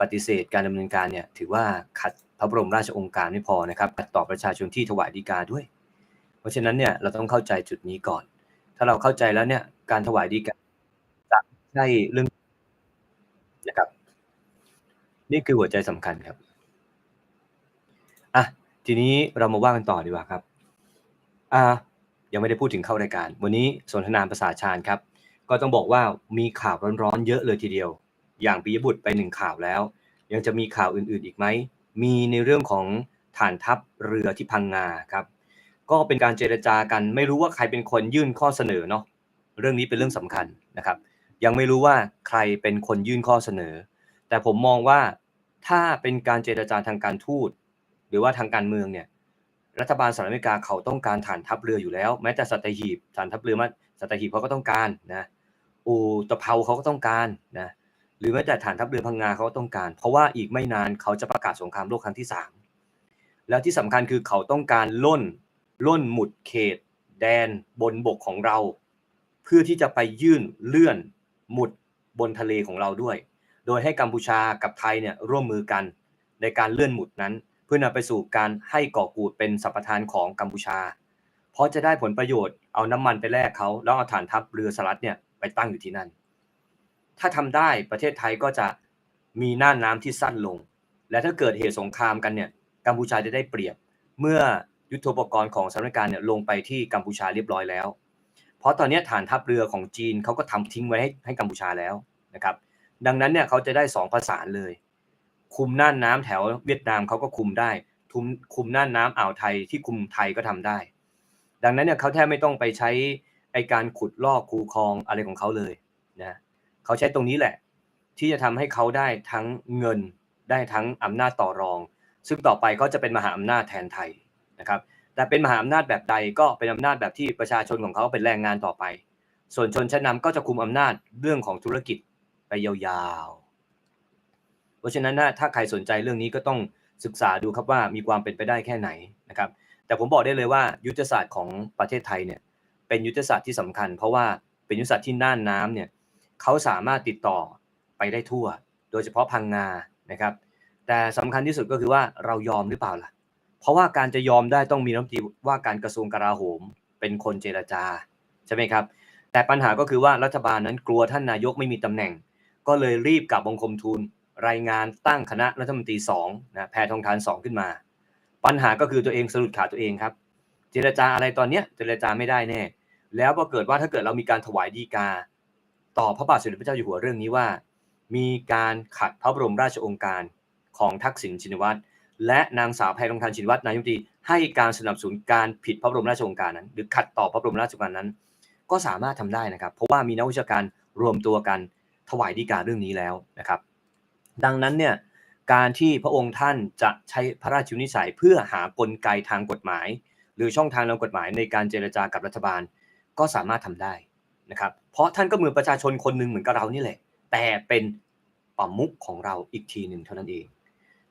ปฏิเสธการดำเนินการเนี่ยถือว่าขัดพระบรมราชองค์การไม่พอนะครับขัดต่อประชาชนที่ถวายดีกาด้วย เพราะฉะนั้นเนี่ยเราต้องเข้าใจจุดนี้ก่อน ถ้าเราเข้าใจแล้วเนี่ยการถวายดีกาจะใช่เรื่องนะครับ นี่คือหัวใจสำคัญครับอะทีนี้เรามาว่ากันต่อดีกว่าครับอ่ายังไม่ได้พูดถึงเข้ารายการ วันนี้สนทนาภาษาชาญครับ ก็ต้องบอกว่ามีข่าวร้อนๆเยอะเลยทีเดียว อย่างปิยบุตรไปหนึ่งข่าวแล้ว ยังจะมีข่าวอื่นๆอีกไหม มีในเรื่องของฐานทัพเรือที่พังงาครับ ก็เป็นการเจรจากันไม่รู้ว่าใครเป็นคนยื่นข้อเสนอเนาะเรื่องนี้เป็นเรื่องสำคัญนะครับ ยังไม่รู้ว่าใครเป็นคนยื่นข้อเสนอ แต่ผมมองว่าถ้าเป็นการเจรจาทางการทูต หรือว่าทางการเมืองเนี่ยรัฐบาลสหรัฐอเมริกาเขาต้องการฐานทัพเรืออยู่แล้ว แม้แต่สัตหีบฐานทัพเรือมาสัตหีบเขาก็ต้องการนะอูตะเภาเขาก็ต้องการนะ หรือแม้แต่ฐานทัพเรือพังงาเขาก็ต้องการ เพราะว่าอีกไม่นานเขาจะประกาศสงครามโลกครั้งที่สามแล้วที่สำคัญคือเขาต้องการล่นล่นหมุดเขต แดนบนบกของเรา เพื่อที่จะไปยื่นเลื่อนหมุดบนทะเลของเราด้วย โดยให้กัมพูชากับไทยเนี่ยร่วมมือกันในการเลื่อนหมุดนั้น เพื่อนำไปสู่การให้ก่อกูดเป็นสัมปทานของกัมพูชา เพราะจะได้ผลประโยชน์เอาน้ำมันไปแลกเขาแล้วเอาฐานทัพเรือสลัดเนี่ยไปตั้งอยู่ที่นั่น ถ้าทำได้ประเทศไทยก็จะมีน่านน้ำที่สั้นลง และถ้าเกิดเหตุสงครามกันเนี่ยกัมพูชาจะได้เปรียบ เมื่อยุทโธปกรณ์ของสหรัฐอเมริกาเนี่ยลงไปที่กัมพูชาเรียบร้อยแล้ว เพราะตอนนี้ฐานทัพเรือของจีนเขาก็ทำทิ้งไว้ให้ให้กัมพูชาแล้วนะครับ ดังนั้นเนี่ยเขาจะได้สองประสาเลย คุมน่านน้ำแถวเวียดนามเขาก็คุมได้คุมคุมน่านน้ำอ่าวไทยที่คุมไทยก็ทำได้ ดังนั้นเนี่ยเขาแทบไม่ต้องไปใช้ไอการขุดลอกคูคลองอะไรของเขาเลยนะ เขาใช้ตรงนี้แหละ ที่จะทำให้เขาได้ทั้งเงินได้ทั้งอำนาจต่อรอง ซึ่งต่อไปก็จะเป็นมหาอำนาจแทนไทยนะครับแต่เป็นมหาอำนาจแบบใดก็เป็นอำนาจแบบที่ประชาชนของเขาเป็นแรงงานต่อไป ส่วนชนชั้นนำก็จะคุมอำนาจเรื่องของธุรกิจไปยาวๆ เพราะฉะนั้นนะถ้าใครสนใจเรื่องนี้ก็ต้องศึกษาดูครับว่ามีความเป็นไปได้แค่ไหนนะครับ แต่ผมบอกได้เลยว่ายุทธศาสตร์ของประเทศไทยเนี่ยเป็นยุทธศาสตร์ที่สำคัญ เพราะว่าเป็นยุทธศาสตร์ที่น่านน้ำเนี่ย เขาสามารถติดต่อไปได้ทั่ว โดยเฉพาะพังงานะครับ แต่สำคัญที่สุดก็คือว่าเรายอมหรือเปล่าล่ะ เพราะว่าการจะยอมได้ต้องมีรัฐมนตรีว่าการกระทรวงกลาโหม เป็นคนเจรจาใช่ไหมครับ แต่ปัญหาก็คือว่ารัฐบาลนั้นกลัวท่านนายกไม่มีตำแหน่ง ก็เลยรีบกลับบังคมทูลรายงานตั้งคณะรัฐมนตรีสองนะแพทองทานสองขึ้นมา ปัญหาก็คือตัวเองสรุดขาตัวเองครับ เจรจาอะไรตอนเนี้ยเจรจาไม่ได้แน่ แล้วพอเกิดว่าถ้าเกิดเรามีการถวายดีกา ต่อพระบาทสมเด็จพระเจ้าอยู่หัวเรื่องนี้ว่า มีการขัดพระบรมราชองการของทักษิณชินวัตรและนางสาวแพทองทานชินวัตรนายกรัฐมนตรีให้การสนับสนุนการผิดพระบรมราชองการนั้น หรือขัดต่อพระบรมราชองการนั้น ก็สามารถทำได้นะครับ เพราะว่ามีนักวิชาการรวมตัวกันถวายดีกาเรื่องนี้แล้วนะครับ ดังนั้นเนี่ยการที่พระองค์ท่านจะใช้พระราชวินิจฉัยเพื่อหากลไกทางกฎหมาย หรือช่องทางทางกฎหมายในการเจรจากับรัฐบาล ก็สามารถทำได้ นะครับเพราะท่านก็เหมือนประชาชนคนหนึ่งเหมือนกับเรานี่แหละ แต่เป็นประมุขของเราอีกทีหนึ่งเท่านั้นเอง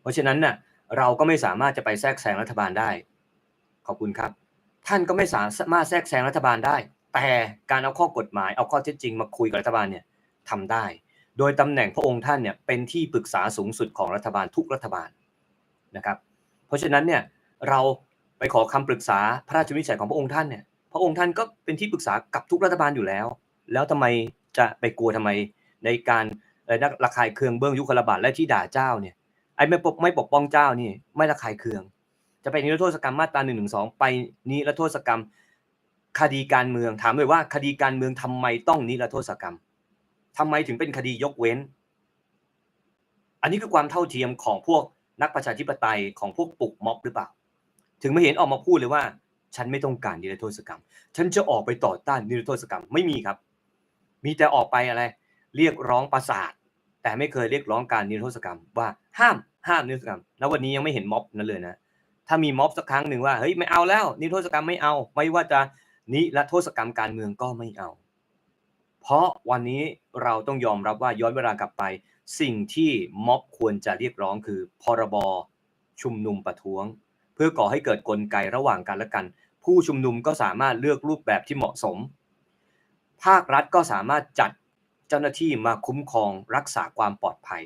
เพราะฉะนั้นน่ะเราก็ไม่สามารถจะไปแทรกแซงรัฐบาลได้ ขอบคุณครับ ท่านก็ไม่สามารถแทรกแซงรัฐบาลได้ แต่การเอาข้อกฎหมายเอาข้อเท็จจริงมาคุยกับรัฐบาลเนี่ยทำได้ โดยตำแหน่งพระองค์ท่านเนี่ยเป็นที่ปรึกษาสูงสุดของรัฐบาลทุกรัฐบาลนะครับ เพราะฉะนั้นเนี่ยเราไปขอคำปรึกษาพระราชวินิจฉัยของพระองค์ท่านเนี่ย พระองค์ท่านก็เป็นที่ปรึกษากับทุกรัฐบาลอยู่แล้ว แล้วทำไมจะไปกลัวทำไมในการระคายเคืองเบื้องยุคลบาทและที่ด่าเจ้าเนี่ยไอ้ไม่ปกไม่ปกป้องเจ้านี่ไม่ระคายเคือง จะไปนิรโทษกรรมมาตราหนึ่งหนึ่งสองไปนิรโทษกรรม คดีการเมืองถามเลยว่าคดีการเมืองทำไมต้องนิรโทษกรรมทำไมถึงเป็นคดียกเว้น อันนี้คือความเท่าเทียมของพวกนักประชาธิปไตยของพวกปลุกม็อบหรือเปล่า ถึงไม่เห็นออกมาพูดเลยว่า ฉันไม่ต้องการนิรโทษกรรม ฉันจะออกไปต่อต้านนิรโทษกรรมไม่มีครับ มีแต่ออกไปอะไร เรียกร้องประสาท แต่ไม่เคยเรียกร้องการนิรโทษกรรม ว่าห้ามห้ามนิรโทษกรรม แล้ววันนี้ยังไม่เห็นม็อบนั้นเลยนะ ถ้ามีม็อบสักครั้งหนึ่งว่าเฮ้ยไม่เอาแล้ว นิรโทษกรรมไม่เอา ไม่ว่าจะนิรโทษกรรมการเมืองก็ไม่เอา เพราะวันนี้เราต้องยอมรับว่าย้อนเวลากลับไป สิ่งที่ม็อบควรจะเรียกร้องคือพรบชุมนุมประท้วง พื่อก่อให้เกิดกลไกระหว่างกันและกัน ผู้ชุมนุมก็สามารถเลือกรูปแบบที่เหมาะสม ภาครัฐก็สามารถจัดเจ้าหน้าที่มาคุ้มครองรักษาความปลอดภัย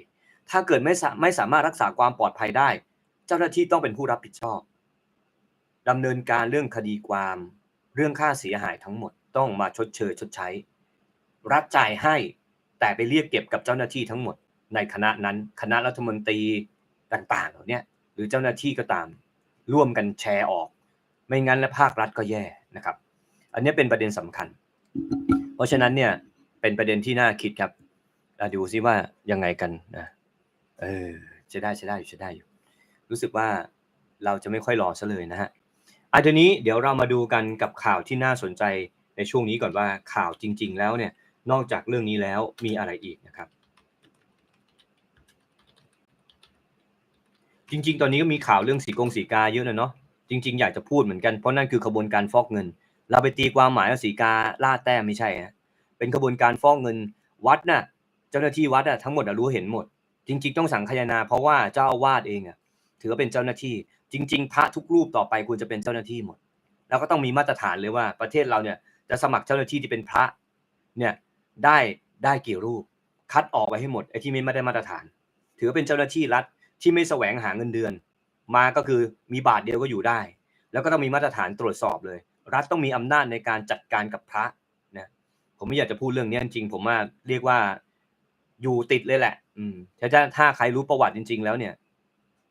ถ้าเกิดไม่ไม่สามารถรักษาความปลอดภัยได้ เจ้าหน้าที่ต้องเป็นผู้รับผิดชอบดำเนินการเรื่องคดีความ เรื่องค่าเสียหายทั้งหมดต้องมาชดเชยชดใช้ รัฐจ่ายให้แต่ไปเรียกเก็บกับเจ้าหน้าที่ทั้งหมด ในคณะนั้นคณะรัฐมนตรีต่างๆเหล่านี้หรือเจ้าหน้าที่ก็ตาม ร่วมกันแชร์ออก ไม่งั้นและภาครัฐก็แย่นะครับ อันนี้เป็นประเด็นสำคัญ เพราะฉะนั้นเนี่ยเป็นประเด็นที่น่าคิดครับเราดูซิว่ายังไงกันนะเออจะได้จะได้อยู่จะได้อยู่ รู้สึกว่าเราจะไม่ค่อยรอซะเลยนะฮะอันนี้เดี๋ยวเรามาดูกันกับข่าวที่น่าสนใจในช่วงนี้ก่อนว่าข่าวจริง ๆ แล้วเนี่ยนอกจากเรื่องนี้แล้วมีอะไรอีกนะครับ จริง ๆ ตอนนี้ก็มีข่าวเรื่องสีกงสีกาเยอะนะเนาะจริง ๆ อยากจะพูดเหมือนกันเพราะนั่นคือขบวนการฟอกเงิน เราไปตีความหมายว่าสีกาล่าแต้มไม่ใช่ฮะเป็นขบวนการฟอกเงินวัดน่ะ เจ้าหน้าที่วัดอะทั้งหมดอะรู้เห็นหมด จริง ๆ ต้องสั่งคายนา เพราะว่าเจ้าอาวาสเองอะถือว่าเป็นเจ้าหน้าที่ จริง ๆ พระทุกรูปต่อไปควรจะเป็นเจ้าหน้าที่หมด แล้วก็ต้องมีมาตรฐานเลยว่าประเทศเราเนี่ยจะสมัครเจ้าหน้าที่ที่เป็นพระเนี่ยได้ได้กี่รูป คัดออกไปให้หมดไอ้ที่ไม่ได้มาตรฐาน ถือว่าเป็นเจ้าหน้าที่รัฐ ที่ไม่แสวงหาเงินเดือน มาก็คือมีบาทเดียวก็อยู่ได้ แล้วก็ต้องมีมาตรฐานตรวจสอบเลย รัฐต้องมีอำนาจในการจัดการกับพระนะผมไม่อยากจะพูดเรื่องนี้จริงผมว่าเรียกว่าอยู่ติดเลยแหละ อืมถ้าถ้าใครรู้ประวัติจริง ๆ แล้วเนี่ย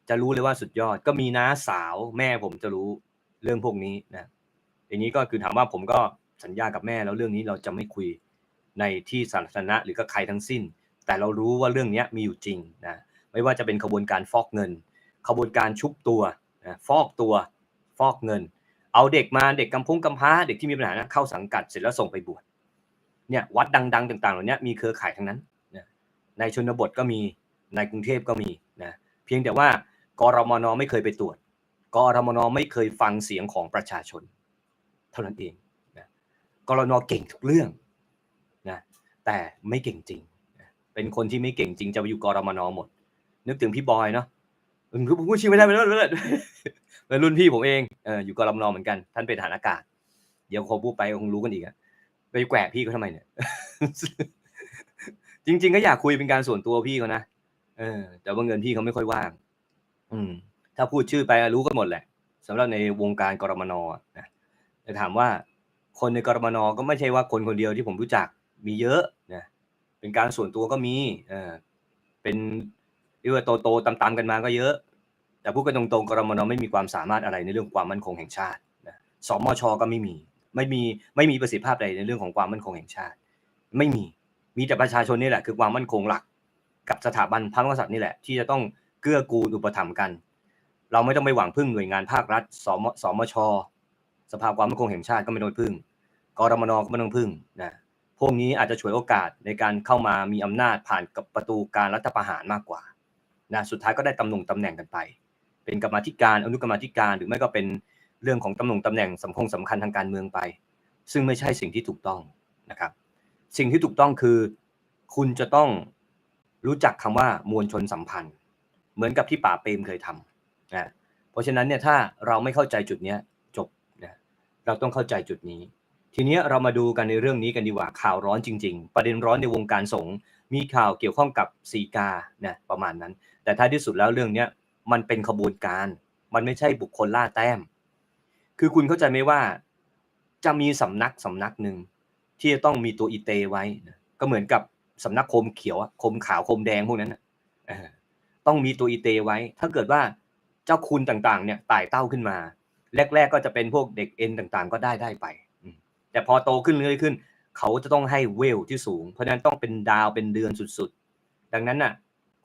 จะรู้เลยว่าสุดยอดก็มีน้าสาวแม่ผมจะรู้เรื่องพวกนี้นะอย่างนี้ก็คือถามว่าผมก็สัญญากับแม่แล้วเรื่องนี้เราจะไม่คุยในที่สาธารณะหรือกับใครทั้งสิ้น แต่เรารู้ว่าเรื่องนี้มีอยู่จริงนะ ไม่ว่าจะเป็นขบวนการฟอกเงิน ขบวนการชุบตัวฟอกตัวฟอกเงิน เอาเด็กมาเด็กกำพุงกำพ้าเด็กที่มีปัญหานะเข้าสังกัดเสร็จแล้วส่งไปบวชเนี่ยวัดดัง ๆ ต่างๆเหล่านี้มีเครือข่ายทั้งนั้นนะในชนบทก็มีในกรุงเทพก็มีนะเพียงแต่ว่ากรมนไม่เคยไปตรวจกรมนไม่เคยฟังเสียงของประชาชน เท่านั้นเองนะกรมนเก่งทุกเรื่องนะแต่ไม่เก่งจริง เป็นคนที่ไม่เก่งจริงจะไปอยู่กรมนหมด นึกถึงพี่บอยเนาะผมพูดชื่อไม่ได้ไม่ได้ไม่ได้เป็นรุ่นพี่ผมเองเอออยู่กรมนเหมือนกัน ท่านเป็นฐานอากาศ เดี๋ยวคงพูดไปคงรู้กันอีกอะไปแกวะพี่เขาทำไมเนี่ย จริง ๆ ก็อยากคุยเป็นการส่วนตัวพี่เขานะเออ แต่ว่าเงินพี่เขาไม่ค่อยว่าง อืม ถ้าพูดชื่อไปรู้กันหมดแหละสำหรับในวงการกรมนนะแต่ถามว่า คนในกรมนก็ไม่ใช่ว่าคนคนเดียวที่ผมรู้จักมีเยอะนะเป็นการส่วนตัวก็มี เออเป็น เรียกว่าโตๆตามๆกันมาก็เยอะ แต่พูดกันตรงๆกรมนไม่มีความสามารถอะไรในเรื่องความมั่นคงแห่งชาตินะสมชก็ไม่มีไม่มีไม่มีประสิทธิภาพใดในเรื่องของความมั่นคงแห่งชาติ ไม่มีมีแต่ประชาชนนี่แหละคือความมั่นคงหลัก กับสถาบันพระมหากษัตริย์นี่แหละ ที่จะต้องเกื้อกูลอุปถัมภ์กัน เราไม่ต้องไปหวังพึ่งหน่วยงานภาครัฐสมสมช สภาความมั่นคงแห่งชาติก็ไม่ต้องพึ่งกรมนก็ไม่ต้องพึ่งนะพวกนี้อาจจะฉวยโอกาสในการเข้ามามีอำนาจผ่านกับประตูการรัฐประหารมากกว่า นะสุดท้ายก็ได้ตำแหน่งตำแหน่งกันไป เป็นกรรมธิการอนุกรรมธิการหรือไม่ก็เป็นเรื่องของตำแหน่งตำแหน่งสำคัญสำคัญทางการเมืองไป ซึ่งไม่ใช่สิ่งที่ถูกต้องนะครับ สิ่งที่ถูกต้องคือ คุณจะต้องรู้จักคำว่ามวลชนสัมพันธ์ เหมือนกับที่ป่าเปรมเคยทำนะเพราะฉะนั้นเนี่ยถ้าเราไม่เข้าใจจุดนี้จบนะเราต้องเข้าใจจุดนี้ ทีนี้เรามาดูกันในเรื่องนี้กันดีกว่าข่าวร้อนจริง ๆ ประเด็นร้อนในวงการสงฆ์มีข่าวเกี่ยวข้องกับสีกานะประมาณนั้น แต่ท้ายที่สุดแล้วเรื่องเนี้ยมันเป็นขบวนการ มันไม่ใช่บุคคลล่าแต้ม คือคุณเข้าใจไหมว่า จะมีสำนักสำนักหนึ่งที่จะต้องมีตัวอีเตไว้นะก็เหมือนกับสำนักคมเขียวคมขาวคมแดงพวกนั้นนะต้องมีตัวอีเตไว้ ถ้าเกิดว่าเจ้าคุณต่างๆเนี่ยไต่เต้าขึ้นมา แรก ๆ ก็จะเป็นพวกเด็กเอ็นต่างๆ ก็ได้ได้ไป แต่พอโตขึ้นเรื่อยขึ้น เขาจะต้องให้เวลที่สูง เพราะนั้นต้องเป็นดาวเป็นเดือนสุดๆ ดังนั้นน่ะ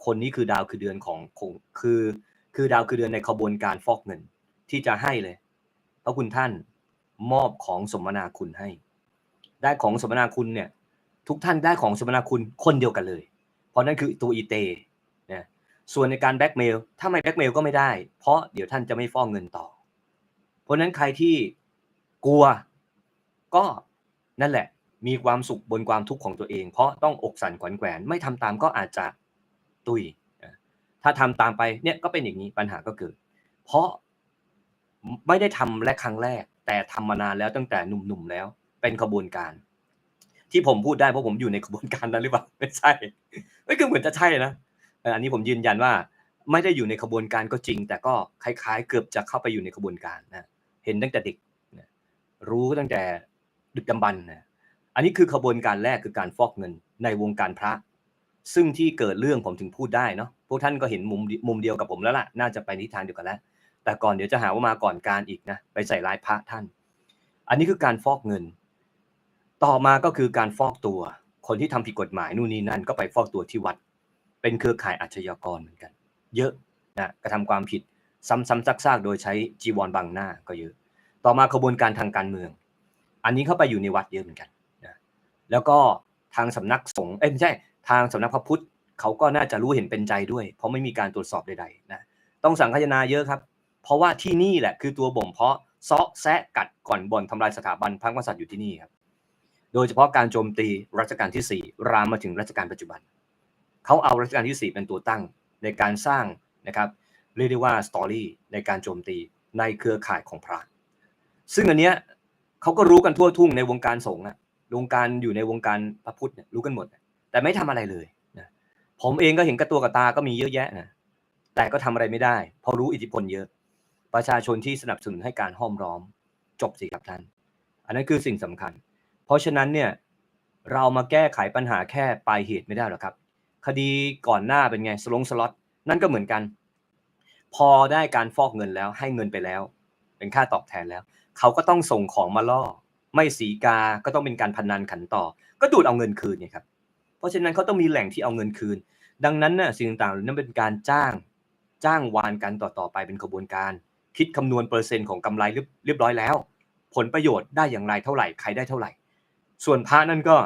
คนนี้คือดาวคือเดือนของคงคือ คือดาวคือเดือนในขบวนการฟอกเงิน ที่จะให้เลยเพราะคุณท่านมอบของสมนาคุณให้ ได้ของสมนาคุณเนี่ย ทุกท่านได้ของสมนาคุณคนเดียวกันเลย เพราะนั่นคือตัวอีเตนะส่วนในการแบ็กเมลถ้าไม่แบ็กเมลก็ไม่ได้ เพราะเดี๋ยวท่านจะไม่ฟองเงินต่อ เพราะนั้นใครที่กลัวก็นั่นแหละมีความสุขบนความทุกข์ของตัวเอง เพราะต้องอกสั่นขวัญแขวนไม่ทำตามก็อาจจะ ตุยถ้าทำตามไปเนี่ยก็เป็นอย่างนี้ปัญหาก็เกิด เพราะไม่ได้ทำและครั้งแรก แต่ทำมานานแล้วตั้งแต่หนุ่มๆแล้ว เป็นขบวนการ ที่ผมพูดได้เพราะผมอยู่ในขบวนการนั้นหรือเปล่าไม่ใช่ไม่คือเหมือนจะใช่นะออันนี้ผมยืนยันว่า ไม่ได้อยู่ในขบวนการก็จริง แต่ก็คล้ายๆ เกือบจะเข้าไปอยู่ในขบวนการนะเห็นตั้งแต่เด็กรู้ตั้งแต่ดึกดำบรรนะอันนี้คือขบวนการแรกคือการฟอกเงินในวงการพระ ซึ่งที่เกิดเรื่องผมถึงพูดได้เนาะพวกท่านก็เห็นมุมมุมเดียวกับผมแล้วล่ะ น่าจะไปนิทานเดียวกันแล้ว แต่ก่อนเดี๋ยวจะหาว่ามาก่อนการอีกนะไปใส่ร้ายพระท่าน อันนี้คือการฟอกเงิน ต่อมาก็คือการฟอกตัว คนที่ทำผิดกฎหมายนู่นนี่นั่นก็ไปฟอกตัวที่วัด เป็นเครือข่ายอาชญากรเหมือนกัน เยอะนะกระทำความผิดซ้ำๆซากๆ โดยใช้จีวรบังหน้าก็เยอะ ต่อมาขบวนการทางการเมือง อันนี้เข้าไปอยู่ในวัดเยอะเหมือนกันนะแล้วก็ทางสำนักสงฆ์เอ้ยไม่ใช่ ทางสำนักพระพุทธเขาก็น่าจะรู้เห็นเป็นใจด้วย เพราะไม่มีการตรวจสอบใดๆนะต้องสังคายนาเยอะครับ เพราะว่าที่นี่แหละคือตัวบ่มเพาะซาะแซะกัดก่อนบ่อนทำลายสถาบันพระมหากษัตริย์อยู่ที่นี่ครับ โดยเฉพาะการโจมตีรัชกาลที่ 4 รามมาถึงรัชกาลปัจจุบัน เขาเอารัชกาลที่ 4 เป็นตัวตั้งในการสร้างนะครับเรียกได้ว่าสตอรี่ในการโจมตีในเครือข่ายของพระ ซึ่งอันเนี้ยเขาก็รู้กันทั่วทุ่งในวงการสงฆ์อะวงการอยู่ในวงการพระพุทธเนี่ยรู้กันหมด แต่ไม่ทำอะไรเลยนะผมเองก็เห็นกับตัวกับตาก็มีเยอะแยะนะแต่ก็ทำอะไรไม่ได้ เพราะรู้อิทธิพลเยอะ ประชาชนที่สนับสนุนให้การห้อมล้อม จบสิครับท่าน อันนั้นคือสิ่งสำคัญ เพราะฉะนั้นเนี่ยเรามาแก้ไขปัญหาแค่ปลายเหตุไม่ได้หรอกครับ คดีก่อนหน้าเป็นไงสลงสล็อตนั่นก็เหมือนกัน พอได้การฟอกเงินแล้วให้เงินไปแล้ว เป็นค่าตอบแทนแล้ว เขาก็ต้องส่งของมาล่อ ไม่สีกาก็ต้องเป็นการพนันขันต่อ ก็ดูดเอาเงินคืนเนี่ยครับ เพราะฉะนั้นเขาต้องมีแหล่งที่เอาเงินคืน ดังนั้นน่ะสิ่งต่างๆนั้นเป็นการจ้างจ้างวานกันต่อๆไปเป็นขบวนการ คิดคำนวณเปอร์เซ็นต์ของกำไรเรียบร้อยแล้ว ผลประโยชน์ได้อย่างไรเท่าไหร่ใครได้เท่าไหร่ ส่วนพระนั่นก็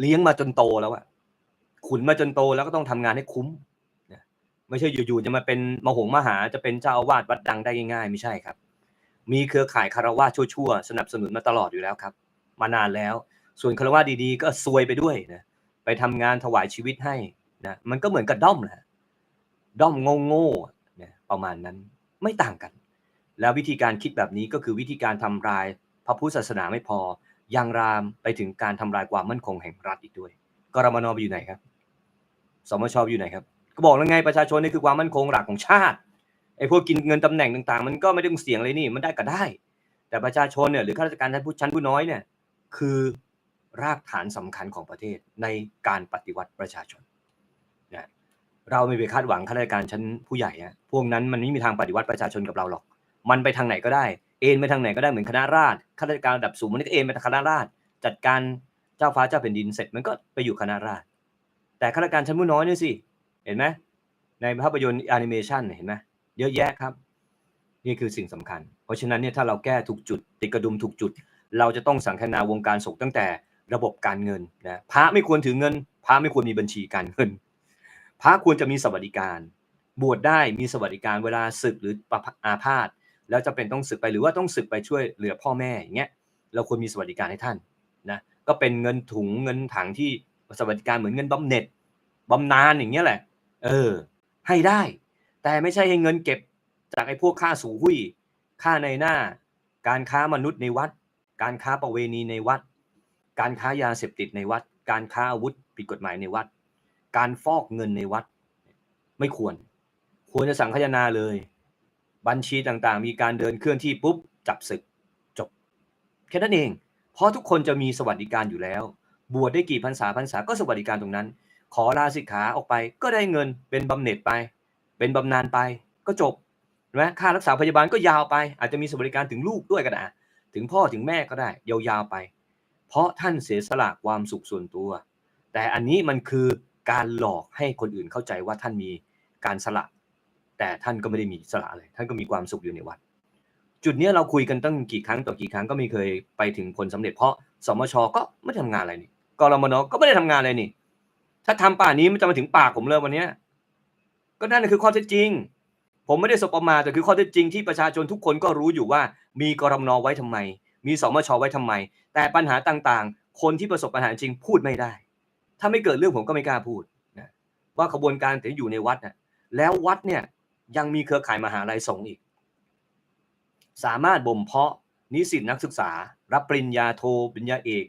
เลี้ยงมาจนโตแล้วอะขุนมาจนโตแล้วก็ต้องทำงานให้คุ้มไม่ใช่อยู่ๆจะมาเป็นมหงมหาจะเป็นเจ้าอาวาสวัดดังได้ง่ายๆ ไม่ใช่ครับ มีเครือข่ายคารวะชั่วๆสนับสนุนมาตลอดอยู่แล้วครับ มานานแล้ว ส่วนคารวะดีๆ ก็ซวยไปด้วยนะไปทำงานถวายชีวิตให้นะมันก็เหมือนกับด้อมแหละด้อมโง่ๆเนี่ยประมาณนั้นไม่ต่างกัน แล้ววิธีการคิดแบบนี้ก็คือวิธีการทำลายพระพุทธศาสนาไม่พอยังรามไปถึงการทำลายความมั่นคงแห่งรัฐอีกด้วยกรมนไปอยู่ไหนครับสมชไปอยู่ไหนครับก็บอกแล้วไงประชาชนนี่คือความมั่นคงหลักของชาติไอ้พวกกินเงินตำแหน่งต่างๆ มันก็ไม่ได้เสี่ยงเลยนี่มันได้ก็ได้ แต่ประชาชนเนี่ยหรือข้าราชการชั้นผู้ชั้นผู้น้อยเนี่ยคือ รากฐานสำคัญของประเทศในการปฏิวัติประชาชนนะเราไม่ไปคาดหวังข้าราชการชั้นผู้ใหญ่อะพวกนั้นมันไม่มีทางปฏิวัติประชาชนกับเราหรอก มันไปทางไหนก็ได้ เอ็นไปทางไหนก็ได้เหมือนคณะราษฎรข้าราชการระดับสูงมันก็เอ็นไปทางคณะราษฎรจัดการเจ้าฟ้าเจ้าแผ่นดินเสร็จมันก็ไปอยู่คณะราษฎรแต่ข้าราชการชั้นผู้น้อยนี่สิเห็นไหมในภาพยนตร์แอนิเมชันเห็นไหมเยอะแยะครับ นี่คือสิ่งสำคัญ เพราะฉะนั้นเนี่ยถ้าเราแก้ถูกจุด ติดกระดุมถูกจุด เราจะต้องสังคนาวงการสงตั้งแต่ ระบบการเงินนะพระไม่ควรถือเงิน พระไม่ควรมีบัญชีการเงิน พระควรจะมีสวัสดิการ บวชได้มีสวัสดิการเวลาศึกหรืออาพาธแล้วจะเป็นต้องศึกไปหรือว่าต้องศึกไปช่วยเหลือพ่อแม่อย่างเงี้ยเราควรมีสวัสดิการให้ท่านนะก็เป็นเงินถุงเงินถังที่สวัสดิการเหมือนเงินบำเหน็จบำนาญอย่างเงี้ยแหละ เออ ให้ได้ แต่ไม่ใช่ให้เงินเก็บจากไอ้พวกค่าสูหุ้ยค่าในหน้า การค้ามนุษย์ในวัด การค้าประเวณีในวัด การค้ายาเสพติดในวัด การค้าอาวุธผิดกฎหมายในวัด การฟอกเงินในวัด ไม่ควร ควรจะสั่งขยนาเลย บัญชีต่างๆ มีการเดินเคลื่อนที่ปุ๊บจับศึกจบ แค่นั้นเอง เพราะทุกคนจะมีสวัสดิการอยู่แล้ว บวชได้กี่พรรษาพรรษาก็สวัสดิการตรงนั้น ขอลาสิกขาออกไปก็ได้เงินเป็นบำเหน็จไป เป็นบำนาญไปก็จบใช่ไหมค่ารักษาพยาบาลก็ยาวไป อาจจะมีสวัสดิการถึงลูกด้วยก็ได้ถึงพ่อถึงแม่ก็ได้ยาวๆไป เพราะท่านเสียสละความสุขส่วนตัว แต่อันนี้มันคือการหลอกให้คนอื่นเข้าใจว่าท่านมีการสละ แต่ท่านก็ไม่ได้มีสละเลยท่านก็มีความสุขอยู่ในวัด จุดนี้เราคุยกันตั้งกี่ครั้งต่อกี่ครั้งก็ไม่เคยไปถึงผลสำเร็จ เพราะสมชก็ไม่ทำงานอะไรนี่กรมนก็ไม่ได้ทำงานอะไรนี่ ถ้าทำป่านี้มันจะมาถึงปากผมเลยวันนี้ก็นั่นคือข้อเท็จจริง ผมไม่ได้สบประมาแต่คือข้อเท็จจริงที่ประชาชนทุกคนก็รู้อยู่ว่ามีกรมนไว้ทำไม มีสมชไว้ทำไม แต่ปัญหาต่างๆ คนที่ประสบปัญหาจริงพูดไม่ได้ ถ้าไม่เกิดเรื่องผมก็ไม่กล้าพูดนะว่าขบวนการที่อยู่ในวัดนะแล้ววัดเนี่ยยังมีเครือข่ายมหาลัยสงฆ์อีก สามารถบ่มเพาะนิสิตนักศึกษา รับปริญญาโทปริญญาเอก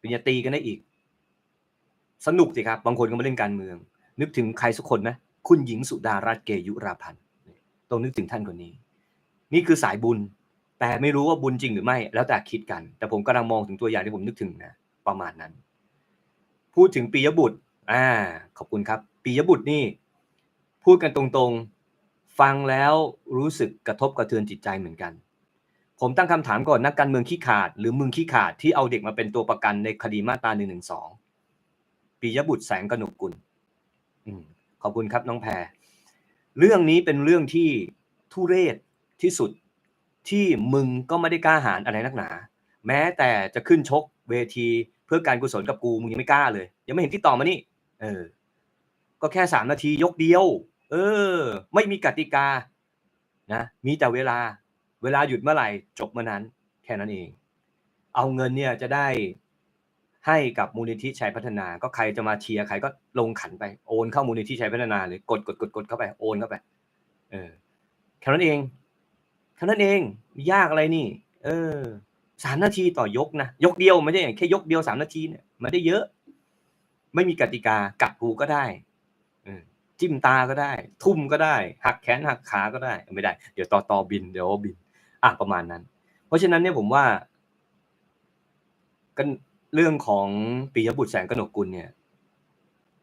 ปริญญาตรีกันได้อีก สนุกสิครับบางคนก็มาเล่นการเมือง นึกถึงใครสักคนไหมคุณหญิงสุดารัตน์เกยุราพันธ์ต้องนึกถึงท่านคนนี้ นี่คือสายบุญ แต่ไม่รู้ว่าบุญจริงหรือไม่ แล้วแต่คิดกัน แต่ผมกำลังมองถึงตัวอย่างที่ผมนึกถึงนะประมาณนั้น พูดถึงปียบุตรอ่าขอบคุณครับปียบุตรนี่ พูดกันตรงๆ ฟังแล้วรู้สึกกระทบกระเทือนจิตใจเหมือนกัน ผมตั้งคำถามก่อนนักการเมืองขี้ขาด หรือมึงขี้ขาดที่เอาเด็กมาเป็นตัวประกันในคดีมาตรา1นึปียบุตรแสงกนกกุลอืมขอบคุณครับน้องแพรเรื่องนี้เป็นเรื่องที่ทุเรศที่สุด ที่มึงก็ไม่ได้กล้าหาญอะไรนักหนา แม้แต่จะขึ้นชกเวทีเพื่อการกุศลกับกูมึงยังไม่กล้าเลย ยังไม่เห็นที่ต่อมานี่เออ ก็แค่สามนาทียกเดียว เออ ไม่มีกติกานะมีแต่เวลา เวลาหยุดเมื่อไหร่จบเมื่อนั้น แค่นั้นเอง เอาเงินเนี่ยจะได้ให้กับมูลนิธิชัยพัฒนา ก็ใครจะมาเชียร์ใครก็ลงขันไปโอนเข้ามูลนิธิชัยพัฒนาเลยกดกดกดกดเข้าไปโอนเข้าไป เออแค่นั้นเอง แค่นั้นเองยากอะไรนี่ เออสามนาทีต่อยกนะยกเดียวไม่ใช่แค่ยกเดียวสามนาทีเนี่ยไม่ได้เยอะ ไม่มีกติกากัดหูก็ได้จิ้มตาก็ได้ ทุ่มก็ได้ หักแขนหักขาก็ได้ไม่ได้ เดี๋ยวต่อต่อบินเดี๋ยวบิน อะประมาณนั้น เพราะฉะนั้นเนี่ยผมว่ากันเรื่องของปิยบุตรแสงกนกกุลเนี่ย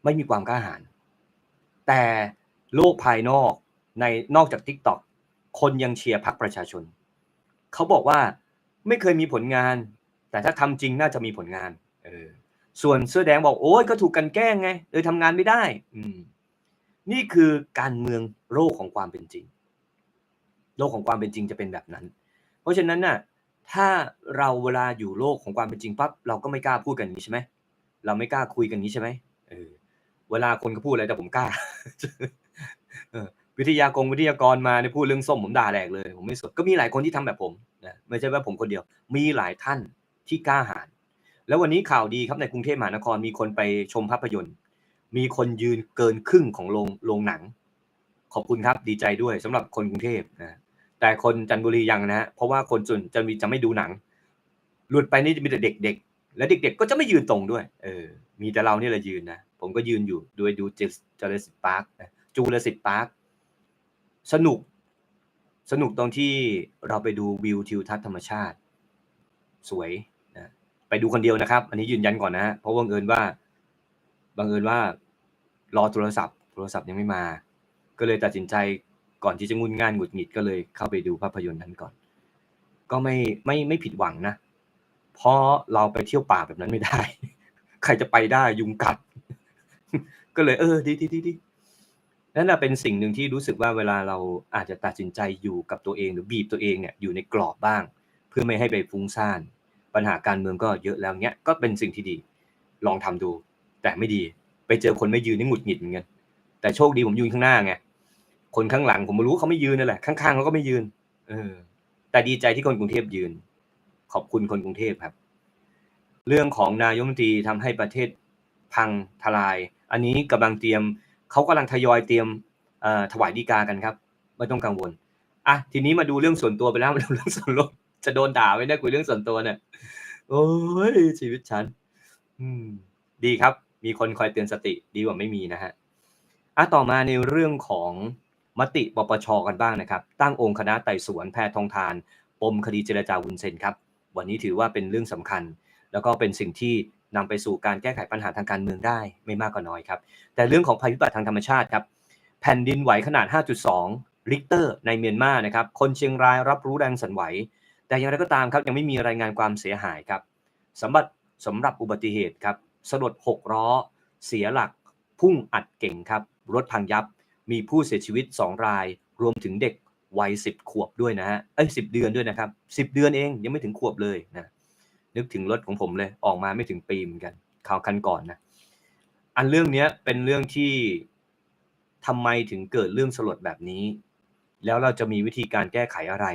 ไม่มีความกล้าหาญแต่โลกภายนอกในนอกจากทิกตอก คนยังเชียร์พรรคประชาชน เขาบอกว่าไม่เคยมีผลงาน แต่ถ้าทำจริงน่าจะมีผลงานเออส่วนเสื้อแดงบอกโอ้ยก็ถูกกันแกล้งไงเลยทำงานไม่ได้ อืมนี่คือการเมืองโลกของความเป็นจริง โลกของความเป็นจริงจะเป็นแบบนั้น เพราะฉะนั้นน่ะถ้าเราเวลาอยู่โลกของความเป็นจริงปั๊บเราก็ไม่กล้าพูดกันนี้ใช่ไหมเราไม่กล้าคุยกันนี้ใช่ไหมเออเวลาคนก็พูดอะไรแต่ผมกล้า วิทยากรวิทยากรมาในพูดเรื่องส้มผมด่าแหลกเลยผมไม่สดก็มีหลายคนที่ทำแบบผมนะไม่ใช่ว่าผมคนเดียว มีหลายท่านที่กล้าหาญแล้ววันนี้ข่าวดีครับในกรุงเทพมหานครมีคนไปชมภาพยนตร์ มีคนยืนเกินครึ่งของโรงโรงหนัง ขอบคุณครับดีใจด้วยสำหรับคนกรุงเทพนะแต่คนจันทบุรียังนะเพราะว่าคนส่วนจันทบุรีจะไม่ดูหนัง หลุดไปนี่จะมีแต่เด็กๆ และเด็ก ๆ ก็จะไม่ยืนตรงด้วย เออ มีแต่เรานี่แหละยืนนะ ผมก็ยืนอยู่ด้วยดูจิจเลสิตพาร์คจูเลสิตพาร์ค สนุก สนุกตรงที่เราไปดูวิวทิวทัศน์ธรรมชาติ สวยนะไปดูคนเดียวนะครับ อันนี้ยืนยันก่อนนะเพราะว่าเอิญว่าบังเอิญว่ารอโทรศัพท์ โทรศัพท์ยังไม่มา ก็เลยตัดสินใจก่อนที่จะงุนง่านหงุดหงิดก็เลยเข้าไปดูภาพยนตร์นั้นก่อน ก็ไม่ไม่ไม่ผิดหวังนะเพราะเราไปเที่ยวป่าแบบนั้นไม่ได้ ใครจะไปได้ยุงกัด ก็เลยเออดีดีดีดี นั่นเป็นสิ่งหนึ่งที่รู้สึกว่าเวลาเราอาจจะตัดสินใจอยู่กับตัวเองหรือบีบตัวเองเนี่ยอยู่ในกรอบบ้าง เพื่อไม่ให้ไปฟุ้งซ่าน ปัญหาการเมืองก็เยอะแล้วเนี้ยก็เป็นสิ่งที่ดี ลองทำดู แต่ไม่ดีไปเจอคนไม่ยืนนี่หงุดหงิดเหมือนกันแต่โชคดีผมยืนข้างหน้าไงคนข้างหลังผมม่รู้เขาไม่ยืนนั่นแหละข้างๆเขาก็ไม่ยืน เออ แต่ดีใจที่คนกรุงเทพยืน ขอบคุณคนกรุงเทพครับ เรื่องของนายมนตรีทำให้ประเทศพังทลาย อันนี้กำลังเตรียม เขากำลังทยอยเตรียมถวายดีกากันครับ ไม่ต้องกังวลอะทีนี้มาดูเรื่องส่วนตัวไปแล้วมาดูเรื่องส่วนรวมจะโดนด่าไว้ได้คุยเรื่องส่วนตัวเนี่ยโอ้ยชีวิตฉัน อืม ดีครับ มีคนคอยเตือนสติดีกว่าไม่มีนะฮะอะต่อมาในเรื่องของมติปปชกันบ้างนะครับ ตั้งองค์คณะไต่สวนแพทองทานปมคดีเจรจาวุนเซนครับ วันนี้ถือว่าเป็นเรื่องสำคัญ แล้วก็เป็นสิ่งที่ นำไปสู่การแก้ไขปัญหาทางการเมืองได้ไม่มากก็น้อยครับ แต่เรื่องของภัยพิบัติทางธรรมชาติครับ แผ่นดินไหวขนาด 5.2 ริกเตอร์ ในเมียนมานะครับ คนเชียงรายรับรู้แรงสั่นไหว แต่อย่างไรก็ตามครับยังไม่มีรายงานความเสียหายครับสำหรับสำหรับอุบัติเหตุครับสลด6ล้อ เสียหลัก พุ่งอัดเก่งครับ รถพังยับ มีผู้เสียชีวิต 2 ราย รวมถึงเด็กวัย 10 ขวบด้วยนะฮะ เอ้ยสิเดือนด้วยนะครับ 10 เดือนเองยังไม่ถึงขวบเลยนะ นึกถึงรถของผมเลย ออกมาไม่ถึงปีเหมือนกันข่าวคันก่อนนะ อันเรื่องนี้เป็นเรื่องที่ทำไมถึงเกิดเรื่องสลดแบบนี้ แล้วเราจะมีวิธีการแก้ไขอะไร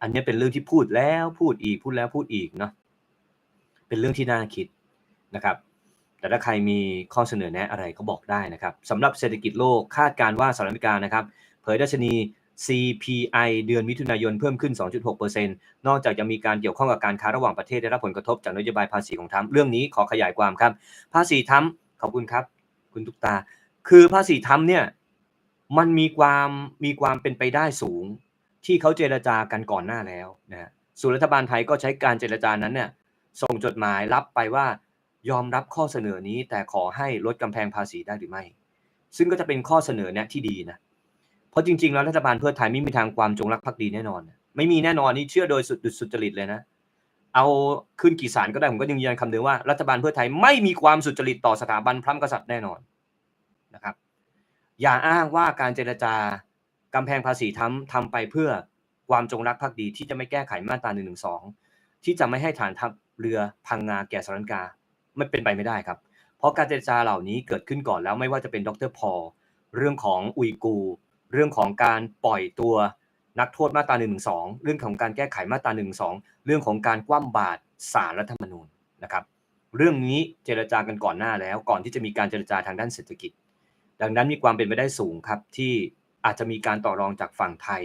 อันนี้เป็นเรื่องที่พูดแล้วพูดอีกพูดแล้วพูดอีกเนาะเป็นเรื่องที่น่าคิดนะครับ แต่ถ้าใครมีข้อเสนอแนะอะไรก็บอกได้นะครับสำหรับเศรษฐกิจโลกคาดการว่าสหรัฐอเมริกานะครับ เผยดัชนี CPI เดือนมิถุนายนเพิ่มขึ้น 2.6%นอกจากจะมีการเกี่ยวข้องกับการค้าระหว่างประเทศได้รับผลกระทบจากนโยบายภาษีของทรัมเรื่องนี้ขอขยายความครับ ภาษีทรัมขอบคุณครับ คุณทุกตา คือภาษีธรรมเนี่ยมันมีความมีความเป็นไปได้สูง ที่เขาเจรจากันก่อนหน้าแล้วนะฮะส่วนรัฐบาลไทยก็ใช้การเจรจานั้นเนี่ยส่งจดหมายรับไปว่ายอมรับข้อเสนอนี้แต่ขอให้ลดกำแพงภาษีได้หรือไม่ ซึ่งก็จะเป็นข้อเสนอเนี่ยที่ดีนะ เพราะจริงๆแล้วรัฐบาลเพื่อไทยไม่มีทางความจงรักภักดีแน่นอน ไม่มีแน่นอนนี่เชื่อโดยสุดสุจริตเลยนะ เอาขึ้นกี่ศาลก็ได้ผมก็ยืนยันคำเดิมว่ารัฐบาลเพื่อไทยไม่มีความสุจริตต่อสถาบันพระมหากษัตริย์แน่นอนนะครับ อย่าอ้างว่าการเจรจากำแพงภาษีทำทำไปเพื่อความจงรักภักดีที่จะไม่แก้ไขมาตรา1นึที่จะไม่ให้ฐานทัพเรือพังงาแก่สหรัฐกาไม่เป็นไปไม่ได้ครับ เพราะการเจรจาเหล่านี้เกิดขึ้นก่อนแล้วไม่ว่าจะเป็นดรพอเรื่องของอุยกู เรื่องของการปล่อยตัวนักโทษมาตรา1นึเรื่องของการแก้ไขมาตรา1นึเรื่องของการคว่ำบาตรสารรัฐธรรมนูญนะครับเรื่องนี้เจรจากันก่อนหน้าแล้วก่อนที่จะมีการเจรจาทางด้านเศรษฐกิจ ดังนั้นมีความเป็นไปได้สูงครับที่อาจจะมีการต่อรองจากฝั่งไทย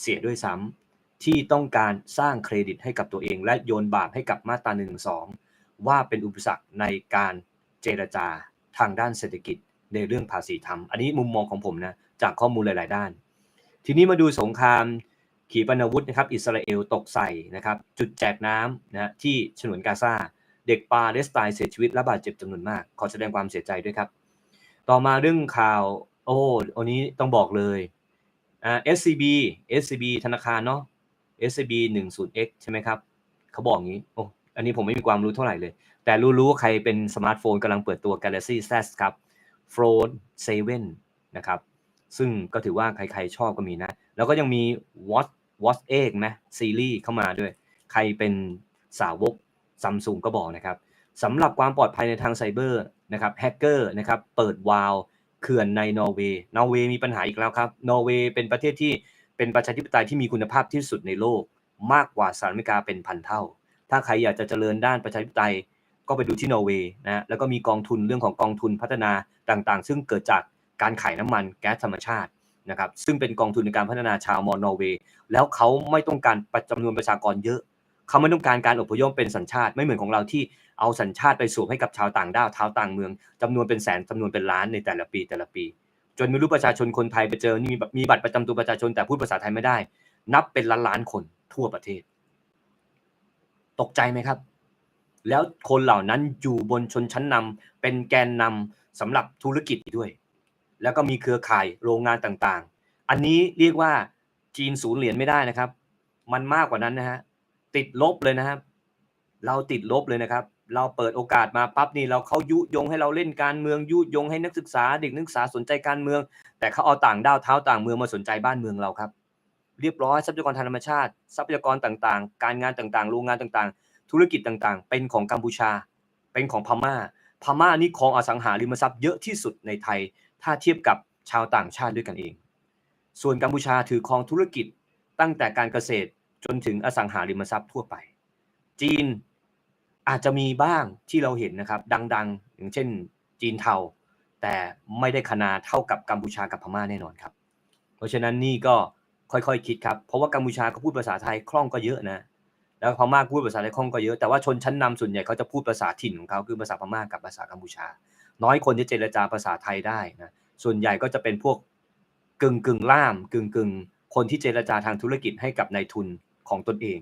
เสียด้วยซ้ำที่ต้องการสร้างเครดิตให้กับตัวเอง และโยนบาปให้กับมาตรา1นึว่าเป็นอุปสรรคในการเจรจาทางด้านเศรษฐกิจในเรื่องภาษีธรรม อันนี้มุมมองของผมนะ จากข้อมูลหลาย ๆ ด้าน ทีนี้มาดูสงครามขีปนาวุธนะครับอิสราเอลตกใส่นะครับจุดแจกน้ำนะที่ฉนวนกาซาเด็กปาเลสไตน์เสียชีวิตและบาดเจ็บจำนวนมาก ขอแสดงความเสียใจด้วยครับ ต่อมาเรื่องข่าวโอ้อันนี้ต้องบอกเลยอ่า SCB SCB ธนาคารเนาะ SCB 10X ใช่ไหมครับเขาบอกงี้โอ้อันนี้ผมไม่มีความรู้เท่าไหร่เลย แต่รู้ๆใครเป็นสมาร์ทโฟนกำลังเปิดตัว Galaxy Z ครับ Fold 7นะครับ ซึ่งก็ถือว่าใครๆชอบก็มีนะ แล้วก็ยังมี Watch Watch 8ไหมซีรีส์เข้ามาด้วย ใครเป็นสาวกซัมซุงก็บอกนะครับสำหรับความปลอดภัยในทางไซเบอร์นะครับแฮกเกอร์นะครับเปิดวาล์วเขื่อนในนอร์เวย์นอร์เวย์มีปัญหาอีกแล้วครับนอร์เวย์เป็นประเทศที่เป็นประชาธิปไตยที่มีคุณภาพที่สุดในโลก มากกว่าสหรัฐอเมริกาเป็นพันเท่า ถ้าใครอยากจะเจริญด้านประชาธิปไตยก็ไปดูที่นอร์เวย์นะแล้วก็มีกองทุนเรื่องของกองทุนพัฒนาต่างๆ ซึ่งเกิดจาก การขายน้ำมันแก๊สธรรมชาตินะครับซึ่งเป็นกองทุนในการพัฒนาชาวมอร์นอร์เวย์แล้วเขาไม่ต้องการจำนวนประชากรเยอะ เขาไม่ต้องการการอพยพเป็นสัญชาติไม่เหมือนของเราที่เอาสัญชาติไปสวมให้กับชาวต่างด้าวชาวต่างเมืองจำนวนเป็นแสนจำนวนเป็นล้านในแต่ละปีแต่ละปี จนไม่รู้ประชาชนคนไทยไปเจอนี่มีบัตรประจำตัวประชาชนแต่พูดภาษาไทยไม่ได้ นับเป็นล้านล้านคนทั่วประเทศ ตกใจไหมครับ แล้วคนเหล่านั้นอยู่บนชนชั้นนำเป็นแกนนำสำหรับธุรกิจด้วย แล้วก็มีเครือข่ายโรงงานต่างๆ อันนี้เรียกว่าจีนศูนย์เหรียญไม่ได้นะครับ มันมากกว่านั้นนะฮะติดลบเลยนะครับ เราติดลบเลยนะครับ เราเปิดโอกาสมาปั๊บนี่เราเขายุยงให้เราเล่นการเมืองยุยงให้นักศึกษาเด็กนักศึกษาสนใจการเมือง แต่เขาเอาต่างด้าวเท้าต่างเมืองมาสนใจบ้านเมืองเราครับ เรียบร้อยทรัพยากรทางธรรมชาติ ทรัพยากรต่างๆ การงานต่างๆ โรงงานต่างๆ ธุรกิจต่างๆ เป็นของกัมพูชา เป็นของพม่า พม่านี่ครองอสังหาริมทรัพย์เยอะที่สุดในไทย ถ้าเทียบกับชาวต่างชาติด้วยกันเอง ส่วนกัมพูชาถือครองธุรกิจตั้งแต่การเกษตรจนถึงอสังหาริมทรัพย์ทั่วไป จีนอาจจะมีบ้างที่เราเห็นนะครับ ดังๆ อย่างเช่น จีนเทาแต่ไม่ได้ขนาดเท่ากับกัมพูชากับพม่าแน่นอนครับ เพราะฉะนั้นนี่ก็ค่อยๆคคิดครับ เพราะว่ากัมพูชาก็พูดภาษาไทยคล่องก็เยอะนะ แล้วพม่าพูดภาษาไทยคล่องก็เยอะ แต่ว่าชนชั้นนำส่วนใหญ่เขาจะพูดภาษาถิ่นของเขาคือภาษาพม่ากับภาษากัมพูชา น้อยคนที่เจรจาภาษาไทยได้นะส่วนใหญ่ก็จะเป็นพวกกึ่งกึ่งล่ามกึ่งกึ่งคนที่เจรจาทางธุรกิจให้กับนายทุนของตนเอง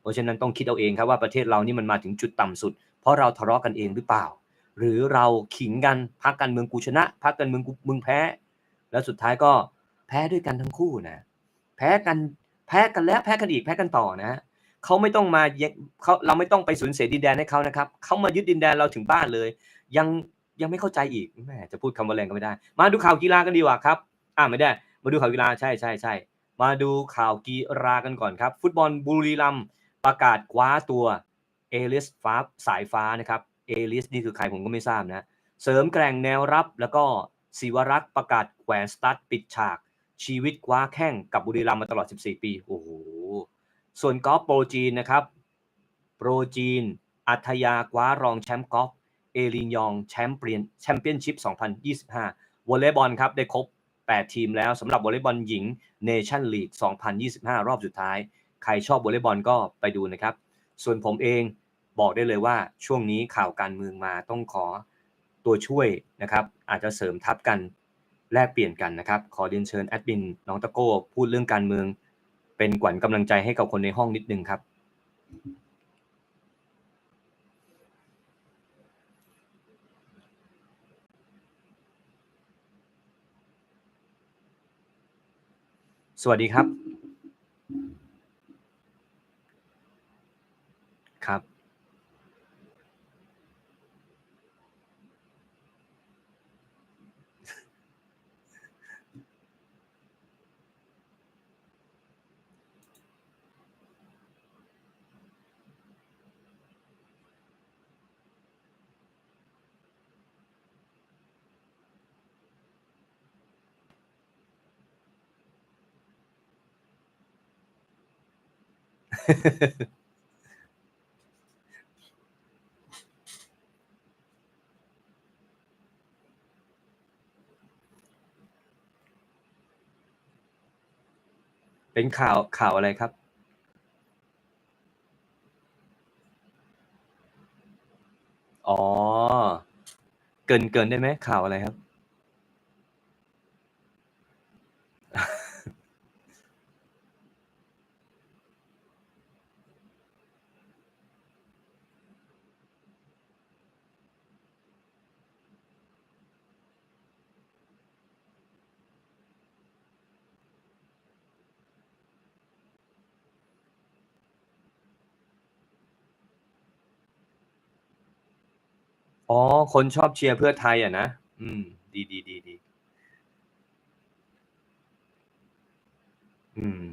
เพราะฉะนั้นต้องคิดเอาเองครับว่าประเทศเรานี่มันมาถึงจุดต่ำสุด เพราะเราทะเลาะกันเองหรือเปล่า หรือเราขิงกันพักกันเมืองกูชนะพักกันเมืองกูมึงแพ้ แล้วสุดท้ายก็แพ้ด้วยกันทั้งคู่นะแพ้กันแพ้กันแล้วแพ้กันอีกแพ้กันต่อนะเขาไม่ต้องมาเขาเราไม่ต้องไปสูญเสียดินแดนให้เขานะครับเขามายึดดินแดนเราถึงบ้านเลย ยัง ยังไม่เข้าใจอีกแม่จะพูดคำว่าแรงก็ไม่ได้ มาดูข่าวกีฬากันดีกว่าครับ อ่าไม่ได้ มาดูข่าวกีฬาใช่ใช่ใช่มาดูข่าวกีฬากันก่อนครับ ฟุตบอลบุรีรัมประกาศคว้าตัวเอลิสฟ้าสายฟ้านะครับเอลิสนี่คือใครผมก็ไม่ทราบนะ เสริมแกร่งแนวรับแล้วก็ศิวรักษ์ประกาศแขวนสตาร์ทปิดฉาก ชีวิตคว้าแข้งกับบุรีรัมมาตลอด 14 ปี โอ้โห ส่วนกอล์ฟโปรจีนนะครับ โปรจีน อัธยาคว้ารองแชมป์กอล์ฟ เอลินยองแชมป์เปี้ยนแชมเปี้ยนชิพ 2025 วอลเลย์บอลครับได้ครบ 8 ทีมแล้วสำหรับวอลเลย์บอลหญิงเนชั่นลีก 2025 รอบสุดท้าย ใครชอบวอลเลย์บอลก็ไปดูนะครับ ส่วนผมเองบอกได้เลยว่าช่วงนี้ข่าวการเมืองมาต้องขอตัวช่วยนะครับอาจจะเสริมทับกันแลกเปลี่ยนกันนะครับ ขอเรียนเชิญแอดมินน้องตะโก้พูดเรื่องการเมือง เป็นขวัญกำลังใจให้กับคนในห้องนิดนึงครับ สวัสดีครับ เป็นข่าวข่าวอะไรครับ?อ๋อ เกริ่นได้ไหมข่าวอะไรครับ? อ๋อ คนชอบเชียร์เพื่อไทยอะนะ อืม ดีๆๆๆอืม